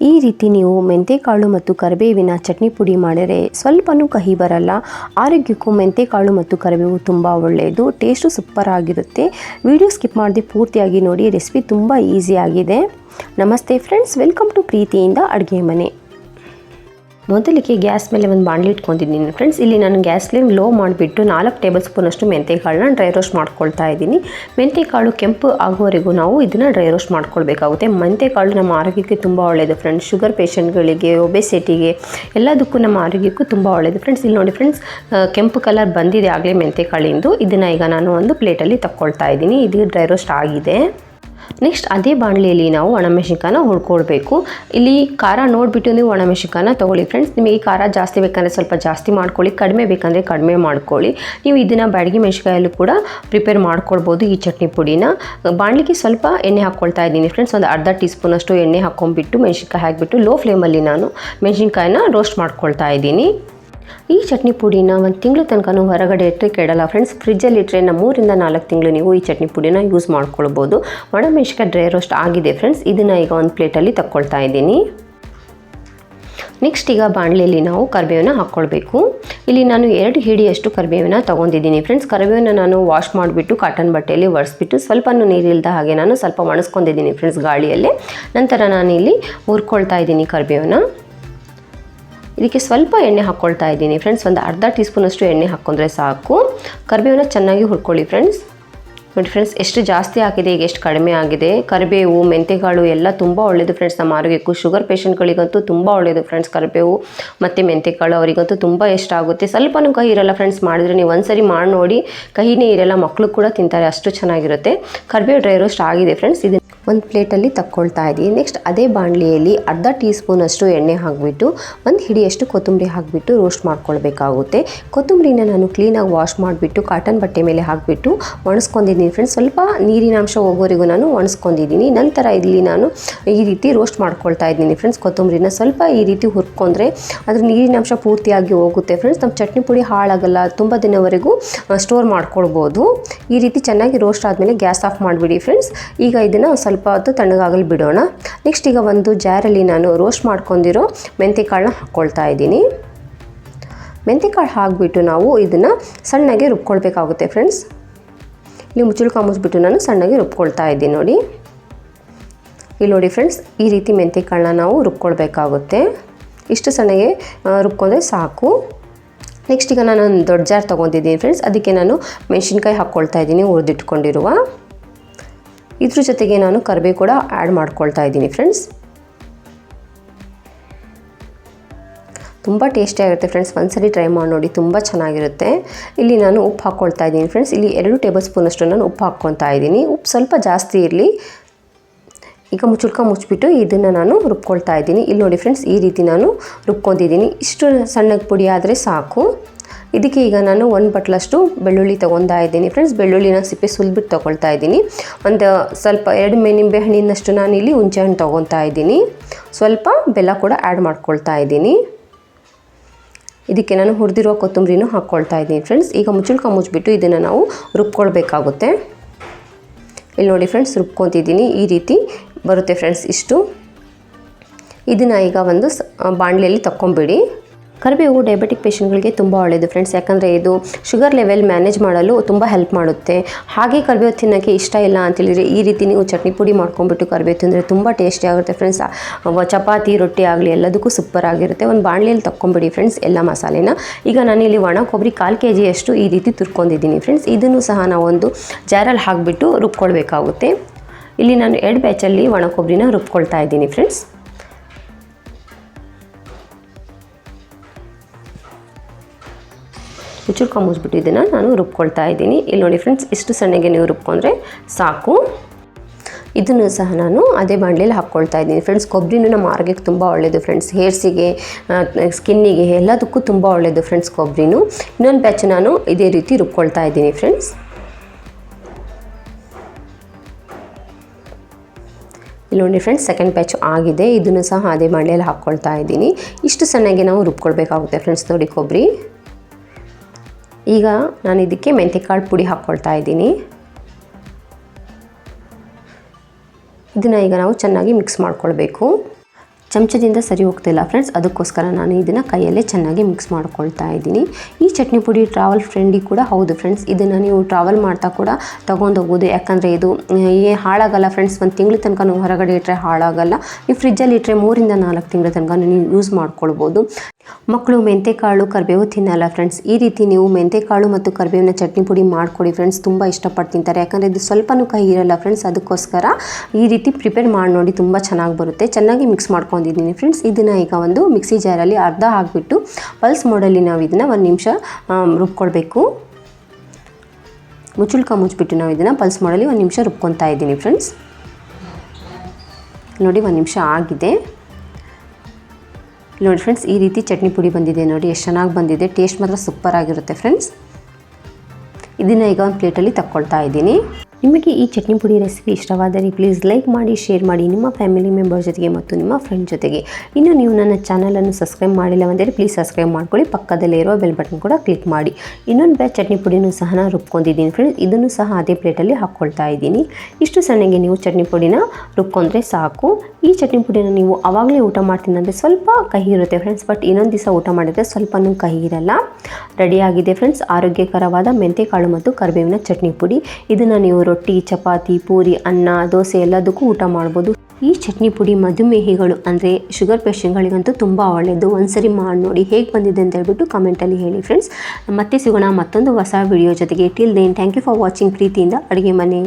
ಈ ರೀತಿ ನೀವು ಮೆಂತೆಕಾಳು ಮತ್ತು ಕರಿಬೇವಿನ ಚಟ್ನಿ ಪುಡಿ ಮಾಡಿದರೆ ಸ್ವಲ್ಪನೂ ಕಹಿ ಬರಲ್ಲ. ಆರೋಗ್ಯಕ್ಕೂ ಮೆಂತೆಕಾಳು ಮತ್ತು ಕರಿಬೇವು ತುಂಬ ಒಳ್ಳೆಯದು ಟೇಸ್ಟು ಸೂಪರ್ ಆಗಿರುತ್ತೆ. ವಿಡಿಯೋ ಸ್ಕಿಪ್ ಮಾಡದೆ ಪೂರ್ತಿಯಾಗಿ ನೋಡಿ ರೆಸಿಪಿ ತುಂಬ ಈಸಿಯಾಗಿದೆ ನಮಸ್ತೆ ಫ್ರೆಂಡ್ಸ್ ವೆಲ್ಕಮ್ ಟು ಪ್ರೀತಿಯಿಂದ ಅಡುಗೆ ಮನೆ. ಮೊದಲಿಗೆ ಗ್ಯಾಸ್ ಮೇಲೆ ಒಂದು ಬಾಂಡ್ಲಿ ಇಟ್ಕೊಂಡಿದ್ದೀನಿ. ಫ್ರೆಂಡ್ಸ್ ಇಲ್ಲಿ ನಾನು ಗ್ಯಾಸ್ ಫ್ಲೇಮ್ ಲೋ ಮಾಡಿಬಿಟ್ಟು ನಾಲ್ಕು ಟೇಬಲ್ ಸ್ಪೂನಷ್ಟು ಮೆಂತೆಕಾಳನ್ನ ಡ್ರೈ ರೋಸ್ಟ್ ಮಾಡ್ಕೊಳ್ತಾ ಇದ್ದೀನಿ. ಮೆಂತೆಕಾಳು ಕೆಂಪು ಆಗುವವರೆಗೂ ನಾವು ಇದನ್ನು ಡ್ರೈ ರೋಸ್ಟ್ ಮಾಡ್ಕೊಳ್ಬೇಕಾಗುತ್ತೆ. ಮೆಂತೆಕಾಳು ನಮ್ಮ ಆರೋಗ್ಯಕ್ಕೆ ತುಂಬ ಒಳ್ಳೆಯದು ಫ್ರೆಂಡ್ಸ್ ಶುಗರ್ ಪೇಷಂಟ್ಗಳಿಗೆ ಒಬೆಸಿಟಿಗೆ ಎಲ್ಲದಕ್ಕೂ ನಮ್ಮ ಆರೋಗ್ಯಕ್ಕೂ ತುಂಬ ಒಳ್ಳೆಯದು ಫ್ರೆಂಡ್ಸ್ ಇಲ್ಲಿ ನೋಡಿ ಫ್ರೆಂಡ್ಸ್ ಕೆಂಪು ಕಲರ್ ಬಂದಿದೆ ಆಗಲೇ ಮೆಂತೆಕಾಳಿಂದು. ಇದನ್ನು ಈಗ ನಾನು ಒಂದು ಪ್ಲೇಟಲ್ಲಿ ತಕ್ಕೊಳ್ತಾ ಇದ್ದೀನಿ. ಇದು ಡ್ರೈ ರೋಸ್ಟ್ ಆಗಿದೆ. ನೆಕ್ಸ್ಟ್ ಅದೇ ಬಾಣಲೆಯಲ್ಲಿ ನಾವು ಒಣಮೆಣಸಿನ್ಕಾಯನ್ನ ಹುಡ್ಕೊಳ್ಬೇಕು ಇಲ್ಲಿ ಖಾರ ನೋಡಿಬಿಟ್ಟು ನೀವು ಒಣಮೆಣಸಿನ್ಕಾಯನ್ನ ತೊಗೊಳ್ಳಿ ಫ್ರೆಂಡ್ಸ್ ನಿಮಗೆ ಖಾರ ಜಾಸ್ತಿ ಬೇಕಂದರೆ ಸ್ವಲ್ಪ ಜಾಸ್ತಿ ಮಾಡ್ಕೊಳ್ಳಿ, ಕಡಿಮೆ ಬೇಕಂದರೆ ಕಡಿಮೆ ಮಾಡ್ಕೊಳ್ಳಿ. ನೀವು ಇದನ್ನು ಬ್ಯಾಡಗಿ ಮೆಣಸಿಕಾಯಲ್ಲೂ ಕೂಡ ಪ್ರಿಪೇರ್ ಮಾಡ್ಕೊಳ್ಬೋದು ಈ ಚಟ್ನಿ ಪುಡಿನ. ಬಾಣಲಿಗೆ ಸ್ವಲ್ಪ ಎಣ್ಣೆ ಹಾಕ್ಕೊಳ್ತಾ ಇದ್ದೀನಿ ಫ್ರೆಂಡ್ಸ್ ಒಂದು ಅರ್ಧ ಟೀ ಸ್ಪೂನಷ್ಟು ಎಣ್ಣೆ ಹಾಕ್ಕೊಂಡ್ಬಿಟ್ಟು, ಮೆಣಸಿನ್ಕಾಯಿ ಹಾಕಿಬಿಟ್ಟು ಲೋ ಫ್ಲೇಮಲ್ಲಿ ನಾನು ಮೆಣಸಿನ್ಕಾಯಿನ ರೋಸ್ಟ್ ಮಾಡ್ಕೊಳ್ತಾ ಇದ್ದೀನಿ. ಈ ಚಟ್ನಿ ಪುಡಿನ ಒಂದು ತಿಂಗಳು ತನಕ ಹೊರಗಡೆ ಇಟ್ಟರೆ ಕೆಡಲ್ಲ ಫ್ರೆಂಡ್ಸ್ ಫ್ರಿಜ್ಜಲ್ಲಿ ಇಟ್ಟರೆ ನಮ್ಮ ಮೂರಿಂದ ನಾಲ್ಕು ತಿಂಗಳು ನೀವು ಈ ಚಟ್ನಿ ಪುಡಿನ ಯೂಸ್ ಮಾಡ್ಕೊಳ್ಬೋದು. ಒಣಮೆಣ್ಸಿಕಾಯಿ ಡ್ರೈ ರೋಸ್ಟ್ ಆಗಿದೆ ಫ್ರೆಂಡ್ಸ್ ಇದನ್ನು ಈಗ ಒಂದು ಪ್ಲೇಟಲ್ಲಿ ತಗೊಳ್ತಾ ಇದ್ದೀನಿ. ನೆಕ್ಸ್ಟ್ ಈಗ ಬಾಣಲೆಯಲ್ಲಿ ನಾವು ಕರಿಬೇವನ್ನ ಹಾಕ್ಕೊಳ್ಬೇಕು ಇಲ್ಲಿ ನಾನು ಎರಡು ಹಿಡಿಯಷ್ಟು ಕರಿಬೇವನ್ನ ತೊಗೊಂಡಿದ್ದೀನಿ ಫ್ರೆಂಡ್ಸ್ ಕರಿಬೇವನ್ನ ನಾನು ವಾಶ್ ಮಾಡಿಬಿಟ್ಟು ಕಾಟನ್ ಬಟ್ಟೆಯಲ್ಲಿ ಒರೆಸ್ಬಿಟ್ಟು ಸ್ವಲ್ಪ ನೀರಿಲ್ದ ಹಾಗೆ ನಾನು ಸ್ವಲ್ಪ ಒಣಸ್ಕೊಂಡಿದ್ದೀನಿ ಫ್ರೆಂಡ್ಸ್ ಗಾಳಿಯಲ್ಲಿ. ನಂತರ ನಾನು ಇಲ್ಲಿ ಹುರ್ಕೊಳ್ತಾ ಇದ್ದೀನಿ ಕರಿಬೇವನ್ನ ಇದಕ್ಕೆ ಸ್ವಲ್ಪ ಎಣ್ಣೆ ಹಾಕ್ಕೊಳ್ತಾ ಇದ್ದೀನಿ. ಫ್ರೆಂಡ್ಸ್ ಒಂದು ಅರ್ಧ ಟೀ ಸ್ಪೂನಷ್ಟು ಎಣ್ಣೆ ಹಾಕ್ಕೊಂಡ್ರೆ ಸಾಕು. ಕರಿಬೇವನ್ನ ಚೆನ್ನಾಗಿ ಹುರ್ಕೊಳ್ಳಿ ಫ್ರೆಂಡ್ಸ್ ನೋಡಿ ಫ್ರೆಂಡ್ಸ್ ಎಷ್ಟು ಜಾಸ್ತಿ ಆಗಿದೆ, ಈಗ ಎಷ್ಟು ಕಡಿಮೆ ಆಗಿದೆ. ಕರಿಬೇವು, ಮೆಂತೆಕಾಳು ಎಲ್ಲ ತುಂಬ ಒಳ್ಳೆಯದು ಫ್ರೆಂಡ್ಸ್ ನಮ್ಮ ಆರೋಗ್ಯಕ್ಕೂ ಶುಗರ್ ಪೇಷಂಟ್ಗಳಿಗಂತೂ ತುಂಬ ಒಳ್ಳೆಯದು ಫ್ರೆಂಡ್ಸ್ ಕರಿಬೇವು ಮತ್ತು ಮೆಂತೆಕಾಳು ಅವರಿಗಂತೂ ತುಂಬ ಇಷ್ಟ ಆಗುತ್ತೆ. ಸ್ವಲ್ಪನೂ ಕಹಿ ಇರಲ್ಲ ಫ್ರೆಂಡ್ಸ್ ಮಾಡಿದ್ರೆ ನೀವು ಒಂದ್ಸರಿ ಮಾಡಿ ನೋಡಿ. ಕಹಿನೇ ಇರಲ್ಲ ಮಕ್ಕಳು ಕೂಡ ತಿಂತಾರೆ, ಅಷ್ಟು ಚೆನ್ನಾಗಿರುತ್ತೆ. ಕರಿಬೇವು ಡ್ರೈ ರೋಸ್ಟ್ ಆಗಿದೆ ಫ್ರೆಂಡ್ಸ್ ಇದು ಒಂದು ಪ್ಲೇಟಲ್ಲಿ ತಕ್ಕೊಳ್ತಾ ಇದ್ದೀನಿ ನೆಕ್ಸ್ಟ್ ಅದೇ ಬಾಣಲಿಯಲ್ಲಿ ಅರ್ಧ ಟೀ ಸ್ಪೂನಷ್ಟು ಎಣ್ಣೆ ಹಾಕಿಬಿಟ್ಟು, ಒಂದು ಹಿಡಿಯಷ್ಟು ಕೊತ್ತಂಬರಿ ಹಾಕಿಬಿಟ್ಟು ರೋಸ್ಟ್ ಮಾಡ್ಕೊಳ್ಬೇಕಾಗುತ್ತೆ. ಕೊತ್ತಂಬರಿನ ನಾನು ಕ್ಲೀನಾಗಿ ವಾಶ್ ಮಾಡಿಬಿಟ್ಟು ಕಾಟನ್ ಬಟ್ಟೆ ಮೇಲೆ ಹಾಕಿಬಿಟ್ಟು ಒಣಸ್ಕೊಂಡಿದ್ದೀನಿ ಫ್ರೆಂಡ್ಸ್ ಸ್ವಲ್ಪ ನೀರಿನಾಂಶ ಹೋಗೋವರೆಗೂ ನಾನು ಒಣಸ್ಕೊಂಡಿದ್ದೀನಿ. ನಂತರ ಇಲ್ಲಿ ನಾನು ಈ ರೀತಿ ರೋಸ್ಟ್ ಮಾಡ್ಕೊಳ್ತಾ ಇದ್ದೀನಿ ಫ್ರೆಂಡ್ಸ್ ಕೊತ್ತಂಬರಿನ ಸ್ವಲ್ಪ ಈ ರೀತಿ ಹುರ್ಕೊಂಡ್ರೆ ಅದ್ರ ನೀರಿನಾಂಶ ಪೂರ್ತಿಯಾಗಿ ಹೋಗುತ್ತೆ ಫ್ರೆಂಡ್ಸ್ ನಮ್ಮ ಚಟ್ನಿ ಪುಡಿ ಹಾಳಾಗಲ್ಲ, ತುಂಬ ದಿನವರೆಗೂ ಸ್ಟೋರ್ ಮಾಡ್ಕೊಳ್ಬೋದು. ಈ ರೀತಿ ಚೆನ್ನಾಗಿ ರೋಸ್ಟ್ ಆದಮೇಲೆ ಗ್ಯಾಸ್ ಆಫ್ ಮಾಡಿಬಿಡಿ ಫ್ರೆಂಡ್ಸ್ ಈಗ ಇದನ್ನು ಸ್ವಲ್ಪ ಹೊತ್ತು ತಣ್ಣಗಾಗಲು ಬಿಡೋಣ. ನೆಕ್ಸ್ಟ್ ಈಗ ಒಂದು ಜಾರಲ್ಲಿ ನಾನು ರೋಸ್ಟ್ ಮಾಡ್ಕೊಂಡಿರೋ ಮೆಂತೆಕಾಳನ್ನ ಹಾಕ್ಕೊಳ್ತಾ ಇದ್ದೀನಿ. ಮೆಂತೆಕಾಳು ಹಾಕಿಬಿಟ್ಟು ನಾವು ಇದನ್ನು ಸಣ್ಣಗೆ ರುಬ್ಕೊಳ್ಬೇಕಾಗುತ್ತೆ ಫ್ರೆಂಡ್ಸ್ ಇಲ್ಲಿ ಮುಚ್ಚುಳ್ಕ ಮುಚ್ಚಿಬಿಟ್ಟು ನಾನು ಸಣ್ಣಗೆ ರುಬ್ಕೊಳ್ತಾ ಇದ್ದೀನಿ ನೋಡಿ. ಇಲ್ಲಿ ನೋಡಿ ಫ್ರೆಂಡ್ಸ್ ಈ ರೀತಿ ಮೆಂತೆಕಾಳನ್ನ ನಾವು ರುಬ್ಕೊಳ್ಬೇಕಾಗುತ್ತೆ. ಇಷ್ಟು ಸಣ್ಣಗೆ ರುಬ್ಕೊಂಡ್ರೆ ಸಾಕು. ನೆಕ್ಸ್ಟ್ ಈಗ ನಾನು ದೊಡ್ಡ ಜಾರ್ ತೊಗೊತಿದ್ದೀನಿ ಫ್ರೆಂಡ್ಸ್ ಅದಕ್ಕೆ ನಾನು ಮೆಣಸಿನ್ಕಾಯಿ ಹಾಕ್ಕೊಳ್ತಾ ಇದ್ದೀನಿ, ಹುರಿದಿಟ್ಕೊಂಡಿರುವ. ಇದ್ರ ಜೊತೆಗೆ ನಾನು ಕರಿಬೇವು ಕೂಡ ಆ್ಯಡ್ ಮಾಡ್ಕೊಳ್ತಾ ಇದ್ದೀನಿ ಫ್ರೆಂಡ್ಸ್ ತುಂಬ ಟೇಸ್ಟಿಯಾಗಿರುತ್ತೆ ಫ್ರೆಂಡ್ಸ್ ಒಂದ್ಸರಿ ಟ್ರೈ ಮಾಡಿ ನೋಡಿ, ತುಂಬ ಚೆನ್ನಾಗಿರುತ್ತೆ. ಇಲ್ಲಿ ನಾನು ಉಪ್ಪು ಹಾಕ್ಕೊಳ್ತಾ ಇದ್ದೀನಿ ಫ್ರೆಂಡ್ಸ್ ಇಲ್ಲಿ ಎರಡು ಟೇಬಲ್ ಸ್ಪೂನಷ್ಟು ನಾನು ಉಪ್ಪು ಹಾಕ್ಕೊತಾ ಇದ್ದೀನಿ. ಉಪ್ಪು ಸ್ವಲ್ಪ ಜಾಸ್ತಿ ಇರಲಿ. ಈಗ ಮುಚ್ಚುಳ್ಕ ಮುಚ್ಚಿಬಿಟ್ಟು ಇದನ್ನು ನಾನು ರುಬ್ಕೊಳ್ತಾ ಇದ್ದೀನಿ. ಇಲ್ಲಿ ನೋಡಿ ಫ್ರೆಂಡ್ಸ್ ಈ ರೀತಿ ನಾನು ರುಬ್ಕೊತಿದ್ದೀನಿ ಇಷ್ಟು ಸಣ್ಣಗೆ ಪುಡಿ ಆದರೆ ಸಾಕು. ಇದಕ್ಕೆ ಈಗ ನಾನು ಒಂದು ಬಟ್ಲಷ್ಟು ಬೆಳ್ಳುಳ್ಳಿ ತೊಗೊತಾ ಇದ್ದೀನಿ. ಫ್ರೆಂಡ್ಸ್ ಬೆಳ್ಳುಳ್ಳಿನ ಸಿಪ್ಪೆ ಸುಲ್ಬಿಟ್ಟು ತೊಗೊಳ್ತಾ ಇದ್ದೀನಿ. ಒಂದು ಸ್ವಲ್ಪ ಎರಡು ಮೇ ನಿಂಬೆ ಹಣ್ಣಿನಷ್ಟು ನಾನು ಇಲ್ಲಿ ಹುಂಚೆ ಹಣ್ಣು ತೊಗೊತಾ ಇದ್ದೀನಿ. ಸ್ವಲ್ಪ ಬೆಲ್ಲ ಕೂಡ ಆ್ಯಡ್ ಮಾಡ್ಕೊಳ್ತಾ ಇದ್ದೀನಿ. ಇದಕ್ಕೆ ನಾನು ಹುರಿದಿರೋ ಕೊತ್ತಂಬರಿನೂ ಹಾಕ್ಕೊಳ್ತಾ ಇದ್ದೀನಿ. ಫ್ರೆಂಡ್ಸ್ ಈಗ ಮುಚ್ಚುಳ್ಕ ಮುಚ್ಚಿಬಿಟ್ಟು ಇದನ್ನು ನಾವು ರುಬ್ಕೊಳ್ಬೇಕಾಗುತ್ತೆ. ಇಲ್ಲಿ ನೋಡಿ ಫ್ರೆಂಡ್ಸ್ ರುಬ್ಕೊತಿದ್ದೀನಿ. ಈ ರೀತಿ ಬರುತ್ತೆ ಫ್ರೆಂಡ್ಸ್ ಇಷ್ಟು. ಇದನ್ನು ಈಗ ಒಂದು ಬಾಣಲೆಯಲ್ಲಿ ತಕ್ಕೊಂಬಿಡಿ. ಕರಿಬೇವು ಡಯಾಬಿಟಿಕ್ ಪೇಷಂಟ್ಗಳಿಗೆ ತುಂಬ ಒಳ್ಳೆಯದು ಫ್ರೆಂಡ್ಸ್ ಯಾಕಂದರೆ ಇದು ಶುಗರ್ ಲೆವೆಲ್ ಮ್ಯಾನೇಜ್ ಮಾಡಲು ತುಂಬ ಹೆಲ್ಪ್ ಮಾಡುತ್ತೆ. ಹಾಗೆ ಕರಿಬೇವು ತಿನ್ನೋಕ್ಕೆ ಇಷ್ಟ ಇಲ್ಲ ಅಂತೇಳಿದರೆ ಈ ರೀತಿ ನೀವು ಚಟ್ನಿ ಪುಡಿ ಮಾಡ್ಕೊಂಡ್ಬಿಟ್ಟು ಕರಿಬೇವು ತಿಂದರೆ ತುಂಬ ಟೇಸ್ಟಿ ಆಗುತ್ತೆ ಫ್ರೆಂಡ್ಸ್ ಚಪಾತಿ, ರೊಟ್ಟಿ ಆಗಲಿ ಎಲ್ಲದಕ್ಕೂ ಸೂಪರ್ ಆಗಿರುತ್ತೆ. ಒಂದು ಬಾಣಲಿಯಲ್ಲಿ ತಕ್ಕೊಂಬಿಡಿ ಫ್ರೆಂಡ್ಸ್ ಎಲ್ಲ ಮಸಾಲೆನ. ಈಗ ನಾನಿಲ್ಲಿ ಒಣ ಕೊಬ್ಬರಿ ಕಾಲು ಕೆ ಜಿಯಷ್ಟು ಈ ರೀತಿ ತುರ್ಕೊಂಡಿದ್ದೀನಿ ಫ್ರೆಂಡ್ಸ್ ಇದನ್ನು ಸಹ ನಾವೊಂದು ಜಾರಲ್ಲಿ ಹಾಕಿಬಿಟ್ಟು ರುಬ್ಕೊಳ್ಬೇಕಾಗುತ್ತೆ. ಇಲ್ಲಿ ನಾನು ಎರಡು ಬ್ಯಾಚಲ್ಲಿ ಒಣ ಕೊಬ್ಬರಿನ ರುಬ್ಕೊಳ್ತಾ ಇದ್ದೀನಿ ಫ್ರೆಂಡ್ಸ್ ಮುಚ್ಚುಳ್ಕ ಮುಚ್ಚಿಬಿಟ್ಟು ಇದನ್ನು ನಾನು ರುಬ್ಕೊಳ್ತಾ ಇದ್ದೀನಿ. ಇಲ್ಲಿ ನೋಡಿ ಫ್ರೆಂಡ್ಸ್ ಇಷ್ಟು ಸಣ್ಣಗೆ ನೀವು ರುಬ್ಕೊಂಡ್ರೆ ಸಾಕು. ಇದನ್ನು ಸಹ ನಾನು ಅದೇ ಬಾಣಲೆಯಲ್ಲಿ ಹಾಕ್ಕೊಳ್ತಾ ಇದ್ದೀನಿ. ಫ್ರೆಂಡ್ಸ್ ಕೊಬ್ಬರಿನೂ ನಮ್ಮ ಆರೋಗ್ಯಕ್ಕೆ ತುಂಬ ಒಳ್ಳೆಯದು ಫ್ರೆಂಡ್ಸ್ ಹೇರ್ಸಿಗೆ ಸ್ಕಿನ್ನಿಗೆ ಎಲ್ಲದಕ್ಕೂ ತುಂಬ ಒಳ್ಳೆಯದು ಫ್ರೆಂಡ್ಸ್ ಕೊಬ್ಬರಿನೂ ಇನ್ನೊಂದು ಬ್ಯಾಚ್ ನಾನು ಇದೇ ರೀತಿ ರುಬ್ಕೊಳ್ತಾ ಇದ್ದೀನಿ ಫ್ರೆಂಡ್ಸ್ ಇಲ್ಲಿ ನೋಡಿ ಫ್ರೆಂಡ್ಸ್ ಸೆಕೆಂಡ್ ಬ್ಯಾಚ್ ಆಗಿದೆ. ಇದನ್ನು ಸಹ ಅದೇ ಬಾಣಲೆಯಲ್ಲಿ ಹಾಕ್ಕೊಳ್ತಾ ಇದ್ದೀನಿ. ಇಷ್ಟು ಸಣ್ಣಗೆ ನಾವು ರುಬ್ಕೊಳ್ಬೇಕಾಗುತ್ತೆ ಫ್ರೆಂಡ್ಸ್ ನೋಡಿ ಕೊಬ್ಬರಿ ಈಗ ನಾನು ಇದಕ್ಕೆ ಮೆಂತೆಕಾಳು ಪುಡಿ ಹಾಕ್ಕೊಳ್ತಾ ಇದ್ದೀನಿ. ಇದನ್ನು ಈಗ ನಾವು ಚೆನ್ನಾಗಿ ಮಿಕ್ಸ್ ಮಾಡ್ಕೊಳ್ಬೇಕು. ಚಮಚದಿಂದ ಸರಿ ಹೋಗ್ತಿಲ್ಲ ಫ್ರೆಂಡ್ಸ್ ಅದಕ್ಕೋಸ್ಕರ ನಾನು ಇದನ್ನು ಕೈಯಲ್ಲೇ ಚೆನ್ನಾಗಿ ಮಿಕ್ಸ್ ಮಾಡ್ಕೊಳ್ತಾ ಇದ್ದೀನಿ. ಈ ಚಟ್ನಿ ಪುಡಿ ಟ್ರಾವೆಲ್ ಫ್ರೆಂಡಿ ಕೂಡ ಹೌದು ಫ್ರೆಂಡ್ಸ್ ಇದನ್ನು ನೀವು ಟ್ರಾವೆಲ್ ಮಾಡ್ತಾ ಕೂಡ ತೊಗೊಂಡು ಹೋಗ್ಬೋದು. ಯಾಕಂದರೆ ಇದು, ಏ, ಹಾಳಾಗಲ್ಲ ಫ್ರೆಂಡ್ಸ್ ಒಂದು ತಿಂಗಳ ತನಕ ನೀವು ಹೊರಗಡೆ ಇಟ್ಟರೆ ಹಾಳಾಗಲ್ಲ. ನೀವು ಫ್ರಿಜ್ಜಲ್ಲಿ ಇಟ್ಟರೆ ಮೂರಿಂದ ನಾಲ್ಕು ತಿಂಗಳ ತನಕ ನೀವು ಯೂಸ್ ಮಾಡ್ಕೊಳ್ಬೋದು. ಮಕ್ಕಳು ಮೆಂತೆಕಾಳು ಕರಿಬೇವು ತಿನ್ನಲ್ಲ ಫ್ರೆಂಡ್ಸ್ ಈ ರೀತಿ ನೀವು ಮೆಂತೆಕಾಳು ಮತ್ತು ಕರಿಬೇವಿನ ಚಟ್ನಿ ಪುಡಿ ಮಾಡಿಕೊಡಿ ಫ್ರೆಂಡ್ಸ್ ತುಂಬ ಇಷ್ಟಪಟ್ಟು ತಿಂತಾರೆ. ಯಾಕಂದರೆ ಇದು ಸ್ವಲ್ಪನೂ ಕೈ ಇರಲ್ಲ ಫ್ರೆಂಡ್ಸ್ ಅದಕ್ಕೋಸ್ಕರ ಈ ರೀತಿ ಪ್ರಿಪೇರ್ ಮಾಡಿ ನೋಡಿ ತುಂಬ ಚೆನ್ನಾಗಿ ಬರುತ್ತೆ. ಚೆನ್ನಾಗಿ ಮಿಕ್ಸ್ ಮಾಡ್ಕೊಂಡಿದ್ದೀನಿ ಫ್ರೆಂಡ್ಸ್ ಇದನ್ನು ಈಗ ಒಂದು ಮಿಕ್ಸಿ ಜಾರಲ್ಲಿ ಅರ್ಧ ಹಾಕಿಬಿಟ್ಟು ಪಲ್ಸ್ ಮೋಡಲ್ಲಿ ನಾವು ಇದನ್ನು ಒಂದು ನಿಮಿಷ ರುಬ್ಕೊಳ್ಬೇಕು ಮುಚ್ಚುಳ್ಕ ಮುಚ್ಚಿಬಿಟ್ಟು ನಾವು ಇದನ್ನು ಪಲ್ಸ್ ಮಾಡಲಿ ಒಂದು ನಿಮಿಷ ರುಬ್ಕೊತಾ ಇದ್ದೀನಿ ಫ್ರೆಂಡ್ಸ್ ನೋಡಿ ಒಂದು ನಿಮಿಷ ಆಗಿದೆ. ನೋಡಿ ಫ್ರೆಂಡ್ಸ್ ಈ ರೀತಿ ಚಟ್ನಿ ಪುಡಿ ಬಂದಿದೆ ನೋಡಿ, ಎಷ್ಟು ಚೆನ್ನಾಗಿ ಬಂದಿದೆ. ಟೇಸ್ಟ್ ಮಾತ್ರ ಸೂಪರ್ ಆಗಿರುತ್ತೆ ಫ್ರೆಂಡ್ಸ್ ಇದನ್ನು ಈಗ ಒಂದು ಪ್ಲೇಟಲ್ಲಿ ತಕ್ಕೊಳ್ತಾ ಇದ್ದೀನಿ. ನಿಮಗೆ ಈ ಚಟ್ನಿ ಪುಡಿ ರೆಸಿಪಿ ಇಷ್ಟವಾದರೆ ಪ್ಲೀಸ್ ಲೈಕ್ ಮಾಡಿ ಶೇರ್ ಮಾಡಿ ನಿಮ್ಮ ಫ್ಯಾಮಿಲಿ ಮೆಂಬರ್ ಜೊತೆಗೆ ಮತ್ತು ನಿಮ್ಮ ಫ್ರೆಂಡ್ ಜೊತೆಗೆ. ಇನ್ನು ನೀವು ನನ್ನ ಚಾನಲನ್ನು ಸಬ್ಸ್ಕ್ರೈಬ್ ಮಾಡಿಲ್ಲವಂದರೆ ಪ್ಲೀಸ್ ಸಬ್ಸ್ಕ್ರೈಬ್ ಮಾಡ್ಕೊಳ್ಳಿ, ಪಕ್ಕದಲ್ಲೇ ಇರುವ ಬೆಲ್ ಬಟನ್ ಕೂಡ ಕ್ಲಿಕ್ ಮಾಡಿ. ಇನ್ನೊಂದು ಬ್ಯಾಚ್ ಚಟ್ನಿ ಪುಡಿನೂ ಸಹ ನಾನು ರುಬ್ಕೊಂಡಿದ್ದೀನಿ ಫ್ರೆಂಡ್ಸ್ ಇದನ್ನು ಸಹ ಅದೇ ಪ್ಲೇಟಲ್ಲಿ ಹಾಕ್ಕೊಳ್ತಾ ಇದ್ದೀನಿ. ಇಷ್ಟು ಸಣ್ಣಗೆ ನೀವು ಚಟ್ನಿ ಪುಡಿನ ರುಬ್ಕೊಂಡ್ರೆ ಸಾಕು. ಈ ಚಟ್ನಿ ಪುಡಿನ ನೀವು ಆವಾಗಲೇ ಊಟ ಮಾಡ್ತೀನಿ ಅಂದರೆ ಸ್ವಲ್ಪ ಕಹಿ ಇರುತ್ತೆ ಫ್ರೆಂಡ್ಸ್ ಬಟ್ ಇನ್ನೊಂದು ದಿವಸ ಊಟ ಮಾಡಿದರೆ ಸ್ವಲ್ಪನೂ ಕಹಿ ಇರಲ್ಲ. ರೆಡಿಯಾಗಿದೆ ಫ್ರೆಂಡ್ಸ್ ಆರೋಗ್ಯಕರವಾದ ಮೆಂತೆಕಾಳು ಮತ್ತು ಕರಿಬೇವಿನ ಚಟ್ನಿ ಪುಡಿ. ಇದನ್ನು ನೀವು ರೊಟ್ಟಿ, ಚಪಾತಿ, ಪೂರಿ, ಅನ್ನ, ದೋಸೆ ಎಲ್ಲದಕ್ಕೂ ಊಟ ಮಾಡ್ಬೋದು. ಈ ಚಟ್ನಿ ಪುಡಿ ಮಧುಮೇಹಿಗಳು ಅಂದರೆ ಶುಗರ್ ಪೇಷಂಟ್ಗಳಿಗಂತೂ ತುಂಬ ಒಳ್ಳೆಯದು ಒಂದ್ಸರಿ ಮಾಡಿ ನೋಡಿ ಹೇಗೆ ಬಂದಿದೆ ಅಂತ ಹೇಳ್ಬಿಟ್ಟು ಕಮೆಂಟಲ್ಲಿ ಹೇಳಿ ಫ್ರೆಂಡ್ಸ್ ಮತ್ತೆ ಸಿಗೋಣ ಮತ್ತೊಂದು ಹೊಸ ವಿಡಿಯೋ ಜೊತೆಗೆ. Till then thank you for watching ಪ್ರೀತಿಯಿಂದ ಅಡುಗೆ ಮನೆ.